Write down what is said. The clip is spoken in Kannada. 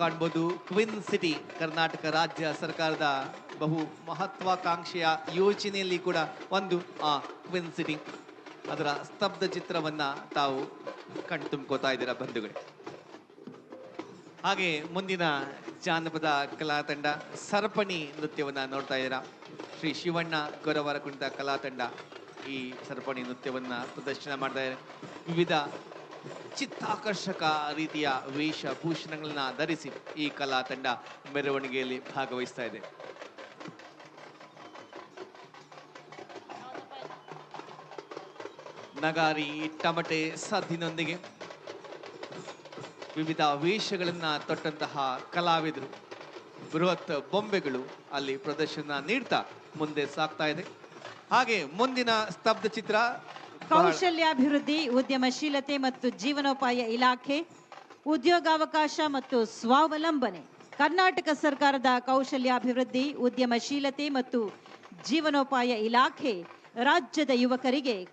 ಕಾಣ್ಬೋದು. ಕ್ವಿನ್ ಸಿಟಿ ಕರ್ನಾಟಕ ರಾಜ್ಯ ಸರ್ಕಾರದ ಬಹು ಮಹತ್ವಾಕಾಂಕ್ಷೆಯ ಯೋಜನೆಯಲ್ಲಿ ಕೂಡ ಒಂದು ಆ ಕ್ವಿನ್ ಸಿಟಿ ಅದರ ಸ್ತಬ್ಧ ಚಿತ್ರವನ್ನ ತಾವು ಕಣ್ತುಂಬ್ಕೋತಾ ಇದ್ದೀರಾ ಬಂಧುಗಳೇ. ಹಾಗೆ ಮುಂದಿನ ಜಾನಪದ ಕಲಾ ತಂಡ ಸರಪಣಿ ನೃತ್ಯವನ್ನ ನೋಡ್ತಾ ಇದ್ದೀರಾ. ಶ್ರೀ ಶಿವಣ್ಣ ಗೊರವರ ಕುಣಿತ ಕಲಾ ತಂಡ ಈ ಸರಪಣಿ ನೃತ್ಯವನ್ನ ಪ್ರದರ್ಶನ ಮಾಡ್ತಾ ಇದ್ದಾರೆ. ವಿವಿಧ ಚಿತ್ತಾಕರ್ಷಕ ರೀತಿಯ ವೇಷಭೂಷಣಗಳನ್ನ ಧರಿಸಿ ಈ ಕಲಾ ತಂಡ ಮೆರವಣಿಗೆಯಲ್ಲಿ ಭಾಗವಹಿಸ್ತಾ ಇದೆ. ನಗಾರಿ ಟಮಟೆ ಸದ್ದಿನೊಂದಿಗೆ ವಿವಿಧ ವೇಷಗಳನ್ನ ತೊಟ್ಟಂತಹ ಕಲಾವಿದರು, ಬೃಹತ್ ಬೊಂಬೆಗಳು ಅಲ್ಲಿ ಪ್ರದರ್ಶನ ನೀಡ್ತಾ ಮುಂದೆ ಸಾಗ್ತಾ ಇದೆ. ಹಾಗೆ ಮುಂದಿನ ಸ್ತಬ್ಧ ಚಿತ್ರ ಕೌಶಲ್ಯಾಭಿವೃದ್ಧಿ, ಉದ್ಯಮಶೀಲತೆ ಮತ್ತು ಜೀವನೋಪಾಯ ಇಲಾಖೆ, ಉದ್ಯೋಗಾವಕಾಶ ಮತ್ತು ಸ್ವಾವಲಂಬನೆ. ಕರ್ನಾಟಕ ಸರ್ಕಾರದ ಕೌಶಲ್ಯಾಭಿವೃದ್ಧಿ, ಉದ್ಯಮಶೀಲತೆ ಮತ್ತು ಜೀವನೋಪಾಯ ಇಲಾಖೆ ರಾಜ್ಯದ ಯುವಕರಿಗೆ